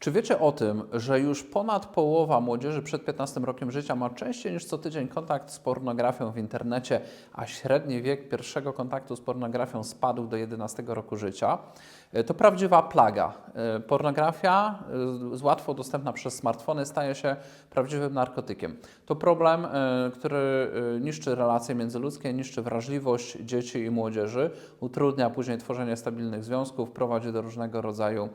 Czy wiecie o tym, że już ponad połowa młodzieży przed 15 rokiem życia ma częściej niż co tydzień kontakt z pornografią w internecie, a średni wiek pierwszego kontaktu z pornografią spadł do 11 roku życia? E, To prawdziwa plaga. E, Pornografia, e, łatwo dostępna przez smartfony, staje się prawdziwym narkotykiem. To problem, który niszczy relacje międzyludzkie, niszczy wrażliwość dzieci i młodzieży, utrudnia później tworzenie stabilnych związków, prowadzi do różnego rodzaju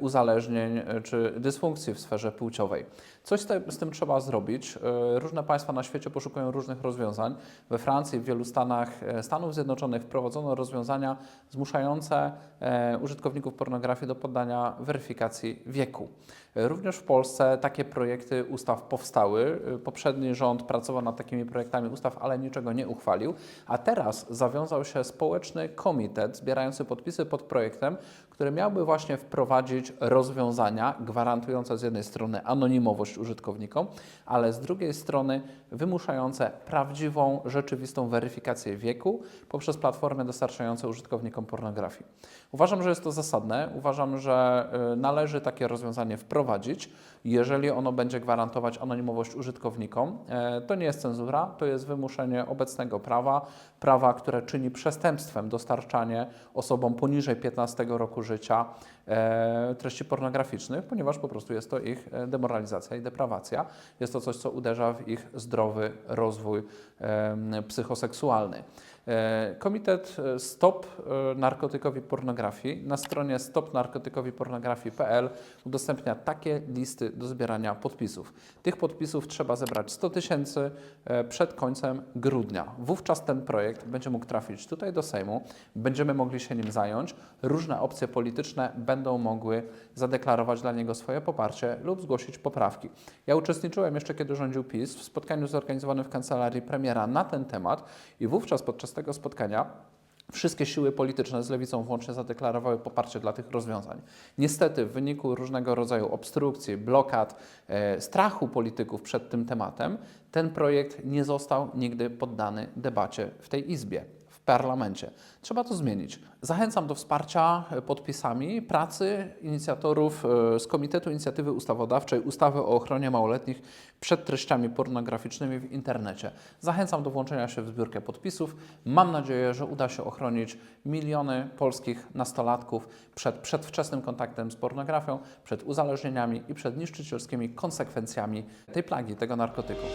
uzależnień czy dysfunkcji w sferze płciowej. Coś z tym trzeba zrobić. E, Różne państwa na świecie poszukują różnych rozwiązań. We Francji, w wielu stanach e, Stanów Zjednoczonych wprowadzono rozwiązania zmuszające e, użytkowników pornografii do poddania weryfikacji wieku. Również w Polsce takie projekty ustaw powstały. Poprzedni rząd pracował nad takimi projektami ustaw, ale niczego nie uchwalił. A teraz zawiązał się społeczny komitet zbierający podpisy pod projektem, który miałby właśnie wprowadzić rozwiązania gwarantujące z jednej strony anonimowość użytkownikom, ale z drugiej strony wymuszające prawdziwą, rzeczywistą weryfikację wieku poprzez platformy dostarczające użytkownikom pornografii. Uważam, że jest to zasadne. Uważam, że y, należy takie rozwiązanie wprowadzić, jeżeli ono będzie gwarantować anonimowość użytkownikom. E, To nie jest cenzura, to jest wymuszenie obecnego prawa, prawa, które czyni przestępstwem dostarczanie osobom poniżej 15 roku życia treści pornograficznych, ponieważ po prostu jest to ich e, demoralizacja i deprawacja. Jest to coś, co uderza w ich zdrowy rozwój psychoseksualny. E, Komitet e, Stop e, Narkotykowi Pornografii na stronie stopnarkotykowipornografii.pl udostępnia takie listy do zbierania podpisów. Tych podpisów trzeba zebrać 100 tysięcy przed końcem grudnia. Wówczas ten projekt będzie mógł trafić tutaj do Sejmu, będziemy mogli się nim zająć. Różne opcje polityczne będą mogły zadeklarować dla niego swoje poparcie lub zgłosić poprawki. Ja uczestniczyłem jeszcze, kiedy rządził PiS, w spotkaniu zorganizowanym w kancelarii premiera na ten temat i wówczas podczas tego spotkania Wszystkie siły polityczne z lewicą włącznie zadeklarowały poparcie dla tych rozwiązań. Niestety, w wyniku różnego rodzaju obstrukcji, blokad, e, strachu polityków przed tym tematem, ten projekt nie został nigdy poddany debacie w tej Izbie, parlamencie. Trzeba to zmienić. Zachęcam do wsparcia e, podpisami pracy inicjatorów e, z Komitetu Inicjatywy Ustawodawczej ustawy o ochronie małoletnich przed treściami pornograficznymi w internecie. Zachęcam do włączenia się w zbiórkę podpisów. Mam nadzieję, że uda się ochronić miliony polskich nastolatków przed przedwczesnym kontaktem z pornografią, przed uzależnieniami i przed niszczycielskimi konsekwencjami tej plagi, tego narkotyku.